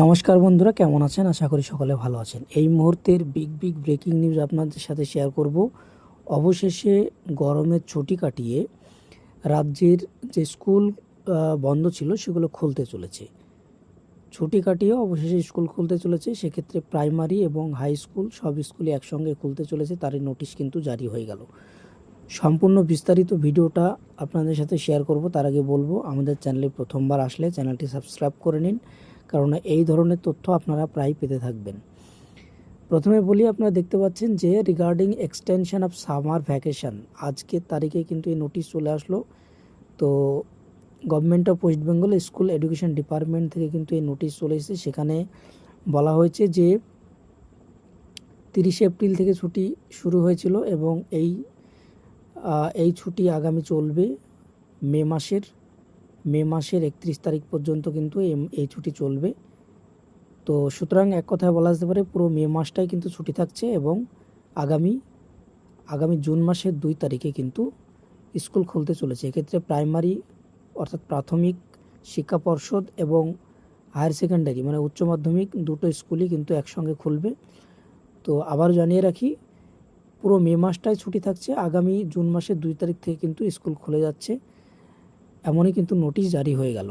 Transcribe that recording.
নমস্কার বন্ধুরা, কেমন আছেন? আশা করি সকলে ভালো আছেন। এই মুহূর্তের বিগ বিগ ব্রেকিং নিউজ আপনাদের সাথে শেয়ার করব। অবশেষে গরমের ছুটি কাটিয়ে রাজ্যের যে স্কুল বন্ধ ছিল, সেগুলো খুলতে চলেছে। ছুটি কাটিয়ে অবশেষে স্কুল খুলতে চলেছে। সেক্ষেত্রে প্রাইমারি এবং হাই স্কুল সব স্কুলই একসঙ্গে খুলতে চলেছে। তারই নোটিশ কিন্তু জারি হয়ে গেল। সম্পূর্ণ বিস্তারিত ভিডিওটা আপনাদের সাথে শেয়ার করব। তার আগে বলব, আমাদের চ্যানেলে প্রথমবার আসলে চ্যানেলটি সাবস্ক্রাইব করে নিন। কারণ এই ধরনের তথ্য আপনারা প্রায় পেতে থাকবেন। প্রথমে বলি, আপনারা দেখতে পাচ্ছেন যে regarding extension of summer vacation আজকের তারিখে কিন্তু এই নোটিশ চলে আসলো। তো government of West Bengal school education department থেকে কিন্তু এই নোটিশ চলে এসেছে। সেখানে বলা হয়েছে যে তিরিশে এপ্রিল থেকে ছুটি শুরু হয়েছিল এবং এই এই ছুটি আগামী চলবে মে মাসের। মে মাসের একত্রিশ তারিখ পর্যন্ত কিন্তু এই ছুটি চলবে। তো সুতরাং এক কথায় বলা যেতে পারে পুরো মে মাসটাই কিন্তু ছুটি থাকছে এবং আগামী আগামী জুন মাসের দুই তারিখে কিন্তু স্কুল খুলতে চলেছে। এক্ষেত্রে প্রাইমারি অর্থাৎ প্রাথমিক শিক্ষা পর্ষদ এবং হায়ার সেকেন্ডারি মানে উচ্চ মাধ্যমিক দুটো স্কুলই কিন্তু একসঙ্গে খুলবে। তো আবার জানিয়ে রাখি, পুরো মে মাসটাই ছুটি থাকছে। আগামী জুন মাসের দুই তারিখ থেকে কিন্তু স্কুল খুলে যাচ্ছে। এমনই কিন্তু নোটিশ জারি হয়ে গেল।